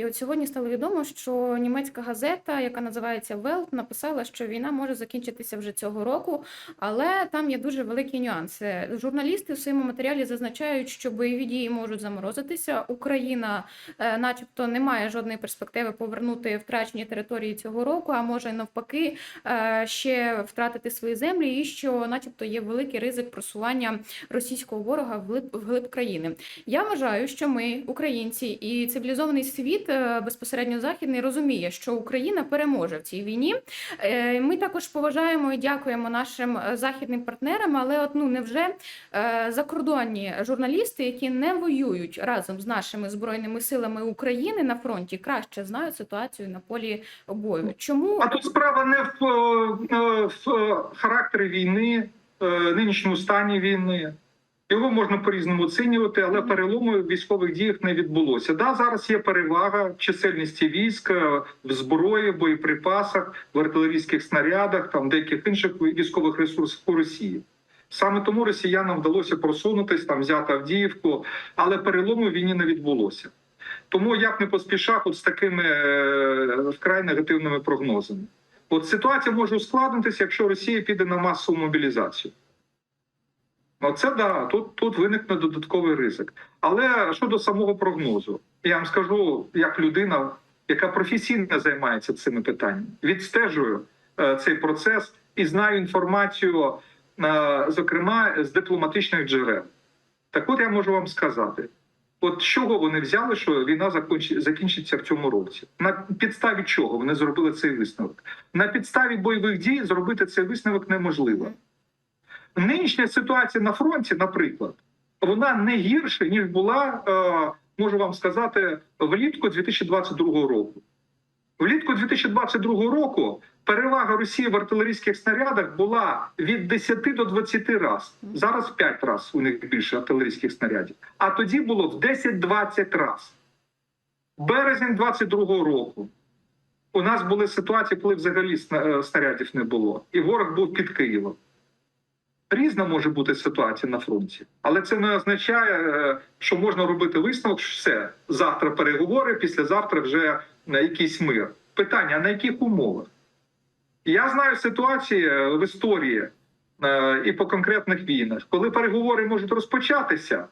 І от сьогодні стало відомо, що німецька газета, яка називається Welt, написала, що війна може закінчитися вже цього року, але там є дуже великі нюанси. Журналісти в своєму матеріалі зазначають, що бойові дії можуть заморозитися. Україна, е, начебто, не має жодної перспективи повернути втрачені території цього року, а може навпаки е, ще втратити свої землі, і що, начебто, є великий ризик просування російського ворога вглиб, вглиб країни. Я вважаю, що ми, українці, і цивілізований світ безпосередньо західний розуміє, що Україна переможе в цій війні. Е, Ми також поважаємо і дякуємо нашим е, західним партнерам, але от ну невже е, закордонні журналісти, які не воюють разом з нашими збройними силами України на фронті, краще знають ситуацію на полі бою? Чому А тут справа не в, е, в характері війни, е, нинішньому стані війни. Його можна по-різному оцінювати, але перелому в військових діях не відбулося. Да, зараз є перевага в чисельності військ, е, в зброї, боєприпасах, в артилерійських снарядах, там деяких інших військових ресурсах у Росії. Саме тому росіянам вдалося просунутись, там взяти Авдіївку, але перелому в війні не відбулося. Тому я б не поспішав от з такими е, вкрай негативними прогнозами. От ситуація може ускладнитися, якщо Росія піде на масову мобілізацію. Оце да, тут, тут виникне додатковий ризик. Але щодо самого прогнозу, я вам скажу, як людина, яка професійно займається цими питаннями, відстежую е, цей процес і знаю інформацію, е, зокрема, з дипломатичних джерел. Так от я можу вам сказати: от чого вони взяли, що війна закінчиться в цьому році? На підставі чого вони зробили цей висновок? На підставі бойових дій зробити цей висновок неможливо. Нинішня ситуація на фронті, наприклад, вона не гірша, ніж була, е, можу вам сказати, влітку 2022 року. Влітку 2022 року перевага Росії в артилерійських снарядах була від 10 до 20 разів. Зараз 5 разів у них більше артилерійських снарядів. А тоді було в 10-20 разів. Березень 22 року. У нас були ситуації, коли взагалі е, снарядів не було, і ворог був під Києвом. Різна може бути ситуація на фронті, але це не означає, е, що можна робити висновок, що все завтра переговори, післязавтра вже на якийсь мир. Питання: на яких умовах? Я знаю ситуації е, в історії е, і по конкретних війнах, коли переговори можуть розпочатися,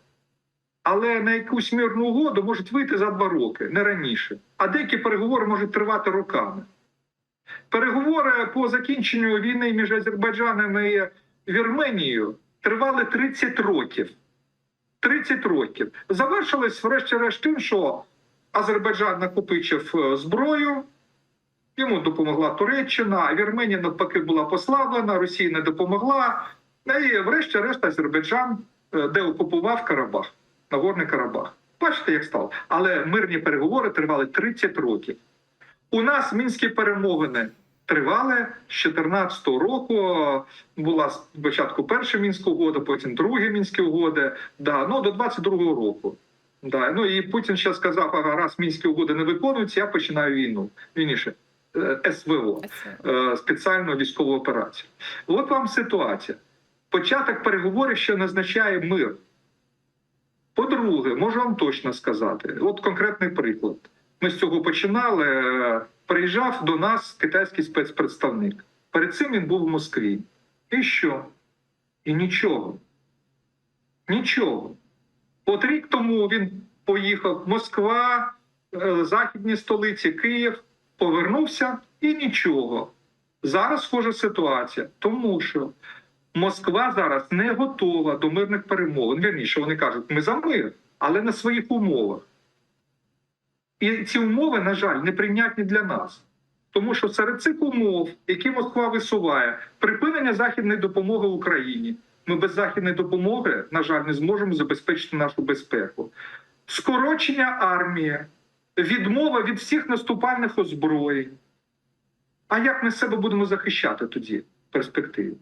але на якусь мирну угоду можуть вийти за два роки, не раніше. А деякі переговори можуть тривати роками. Переговори по закінченню війни між Азербайджаном і Вірменією тривали 30 років. 30 років. Завершилось, врешті-решт, тим, що Азербайджан накопичив е, зброю, йому допомогла Туреччина, Вірменія навпаки була послаблена, Росія не допомогла. І врешті-решт Азербайджан е, де окупував Карабах, Нагорний Карабах. Бачите, як стало. Але мирні переговори тривали 30 років. У нас мінські перемовини тривали з 2014 року. Була спочатку перша мінська угода, потім друга мінська угода. Да, ну до 22-го року. Да. Ну і Путін ще сказав, ага, раз мінські угоди не виконуються, я починаю війну. Війніше е, СВО, е, спеціальну військову операцію. От вам ситуація. Початок переговорів ще не означає мир. По-друге, можу вам точно сказати, от конкретний приклад. Ми з цього починали. Приїжджав до нас китайський спецпредставник. Перед цим він був в Москві. І що? І нічого. Нічого. От рік тому він поїхав Москва, е, західні столиці, Київ, повернувся і нічого. Зараз схожа ситуація, тому що Москва зараз не готова до мирних перемовин. Вірніше, вони кажуть, ми за мир, але на своїх умовах. І ці умови, на жаль, неприйнятні для нас. Тому що серед цих умов, які Москва висуває, припинення західної допомоги Україні. Ми без західної допомоги, на жаль, не зможемо забезпечити нашу безпеку. Скорочення армії, відмова від всіх наступальних озброєнь. А як ми себе будемо захищати тоді в перспективі?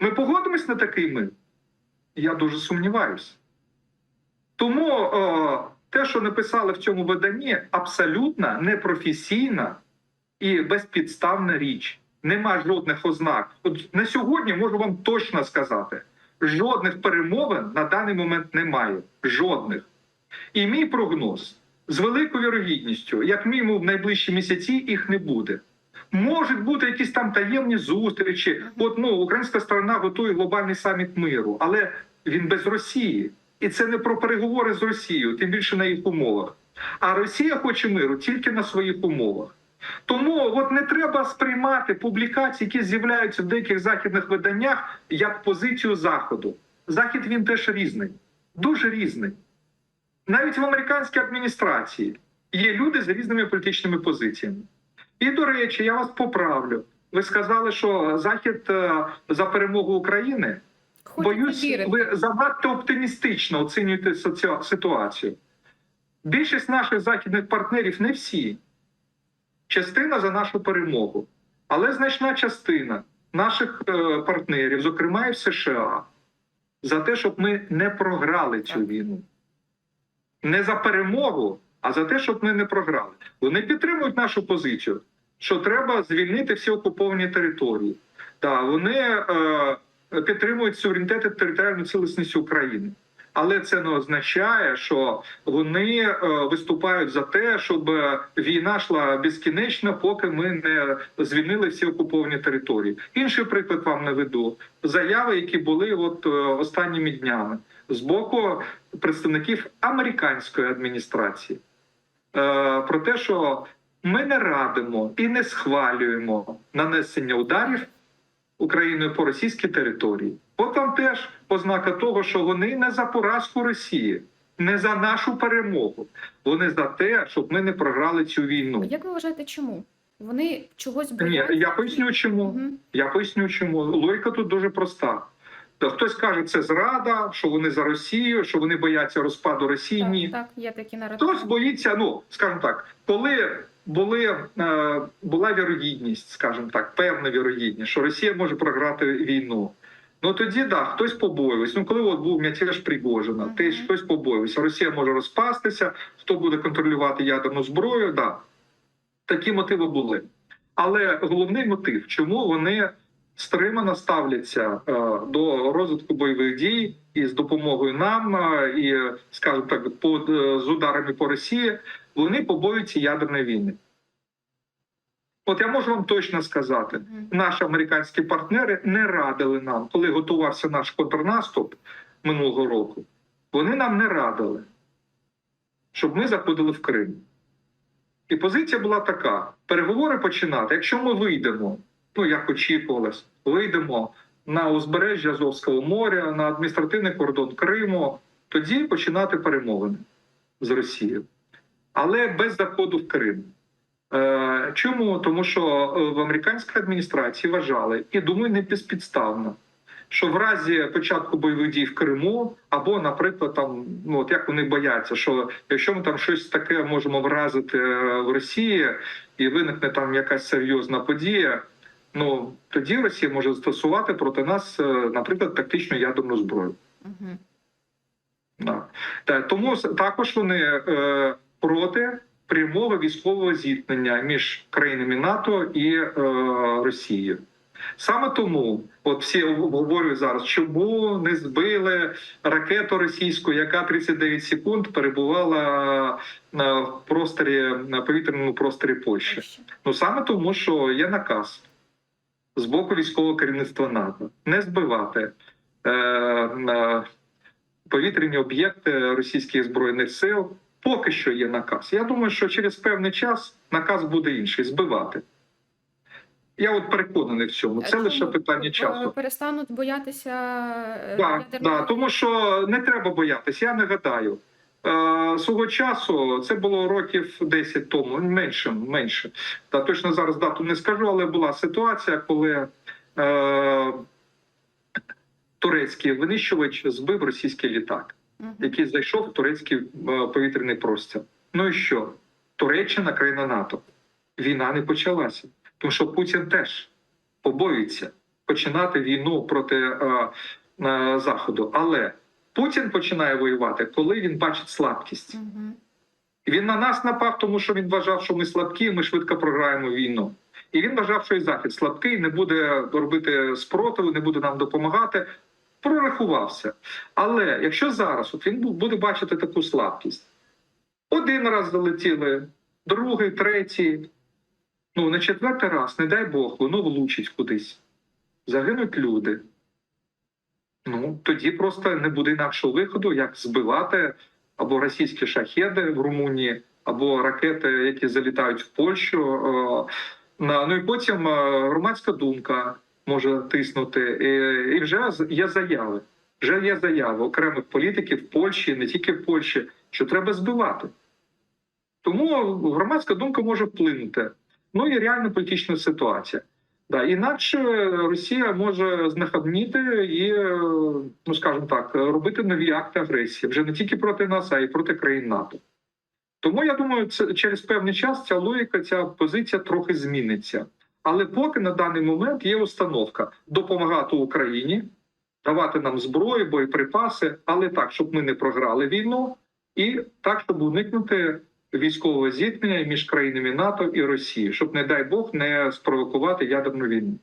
Ми погодимось на такий мир? Я дуже сумніваюся. Тому о, те, що написали в цьому виданні, абсолютно непрофесійна і безпідставна річ. Нема жодних ознак. От на сьогодні можу вам точно сказати: жодних перемовин на даний момент немає. Жодних. І мій прогноз: з великою вірогідністю, як мінімум в найближчі місяці їх не буде. Можуть бути якісь там таємні зустрічі. От ну українська сторона готує глобальний саміт миру, але він без Росії, і це не про переговори з Росією, тим більше на їх умовах. А Росія хоче миру тільки на своїх умовах. Тому от не треба сприймати публікації, які з'являються в деяких західних виданнях, як позицію Заходу. Захід він теж різний, дуже різний. Навіть в американській адміністрації є люди з різними політичними позиціями. І до речі, я вас поправлю. Ви сказали, що Захід е, за перемогу України. Боюсь, вірити. ви занадто оптимістично оцінюєте ситуацію. Більшість наших західних партнерів, не всі, частина за нашу перемогу. Але значна частина наших е, партнерів, зокрема і в США, за те, щоб ми не програли цю війну. Не за перемогу, а за те, щоб ми не програли. Вони підтримують нашу позицію, що треба звільнити всі окуповані території. Так, вони е, підтримують суверенітет і територіальну цілісність України. Але це не означає, що вони е, виступають за те, щоб війна йшла безкінечно, поки ми не звільнили всі окуповані території. Інший приклад вам наведу заяви, які були от е, останніми днями з боку представників американської адміністрації е, про те, що ми не радимо і не схвалюємо нанесення ударів Україною по російській території. От вам теж ознака того, що вони не за поразку Росії, не за нашу перемогу. Вони за те, щоб ми не програли цю війну. Як ви вважаєте, чому? Вони чогось Ні, я поясню, чому. Мгм. Я поясню, чому логіка тут дуже проста. Та Хтось каже, це зрада, що вони за Росію, що вони бояться розпаду Росії. Ні, Так, так, є такі наративи. Хтось боїться, ну скажімо так, коли були, е, була вірогідність, скажімо так, певна вірогідність, що Росія може програти війну. Ну тоді да, хтось побоювався. Ну коли от був мятеж Пригожина, Мгм. теж хтось побоювався. Росія може розпастися, хто буде контролювати ядерну зброю? Да. Такі мотиви були. Але головний мотив, чому вони стримано ставляться е, до розвитку бойових дій і з допомогою нам, е, і, скажімо так, по, з ударами по Росії, вони побоюються ядерної війни. От я можу вам точно сказати, наші американські партнери не радили нам, коли готувався наш контрнаступ минулого року. Вони нам не радили, щоб ми заходили в Крим. І позиція була така: переговори починати. Якщо ми вийдемо, ну як очікувалось, вийдемо на узбережжя Азовського моря, на адміністративний кордон Криму, тоді починати перемовини з Росією, але без заходу в Крим. Е, Чому? Тому що е, в американській адміністрації вважали, і думаю, не безпідставно, що в разі початку бойових дій в Криму, або, наприклад, там, ну от як вони бояться, що якщо ми там щось таке можемо вразити е, в Росії і виникне там якась серйозна подія, ну тоді Росія може застосувати проти нас, наприклад, тактичну ядерну зброю. Мгм. Да. Тому також вони проти прямого військового зіткнення між країнами НАТО і е, Росією. Саме тому, от всі обговорюють зараз, чому не збили ракету російську, яка 39 секунд перебувала на в просторі на повітряному просторі Польщі. Ну саме тому, що є наказ з боку військового керівництва НАТО не збивати е, повітряні об'єкти російських збройних сил. Поки що є наказ. Я думаю, що через певний час наказ буде інший збивати. Я от переконаний в цьому. Це лише питання Е, часу. Перестануть боятися е, Так, да, тому що не треба боятися. Я нагадаю. Е, свого часу це було років 10 тому, менше, менше. Та точно зараз дату не скажу, але була ситуація, коли е, турецький винищувач збив російський літак. Який зайшов в турецький е, повітряний простір. Ну і що? Туреччина країна НАТО. Війна не почалася, тому що Путін теж побоюється починати війну проти е, е, Заходу. Але Путін починає воювати, коли він бачить слабкість. Мгм. Він на нас напав, тому що він вважав, що ми слабкі, ми швидко програємо війну. І він вважав, що і захід слабкий, не буде робити спротиву, не буде нам допомагати. Прорахувався. Але якщо зараз от він буде бачити таку слабкість, Один раз залетіли, другий, третій. Ну, на четвертий раз, не дай Бог, воно влучить кудись. Загинуть люди. Ну, тоді просто не буде інакшого виходу, як збивати або російські шахеди в Румунії, або ракети, які залітають в Польщу. Е, Ну і потім е, громадська думка може тиснути. І, вже є заяви. Вже є заяви окремих політиків в Польщі, не тільки в Польщі, що треба збивати. Тому громадська думка може вплинути. Ну і реальна політична ситуація. Да, інакше Росія може знахабніти і, ну скажімо так, робити нові акти агресії вже не тільки проти нас, а й проти країн НАТО. Тому я думаю, це через певний час ця логіка, ця позиція трохи зміниться. Але поки на даний момент є установка допомагати Україні, давати нам зброю, боєприпаси, але так, щоб ми не програли війну, і так, щоб уникнути військового зіткнення між країнами НАТО і Росії, щоб, не дай Бог, не спровокувати ядерну війну.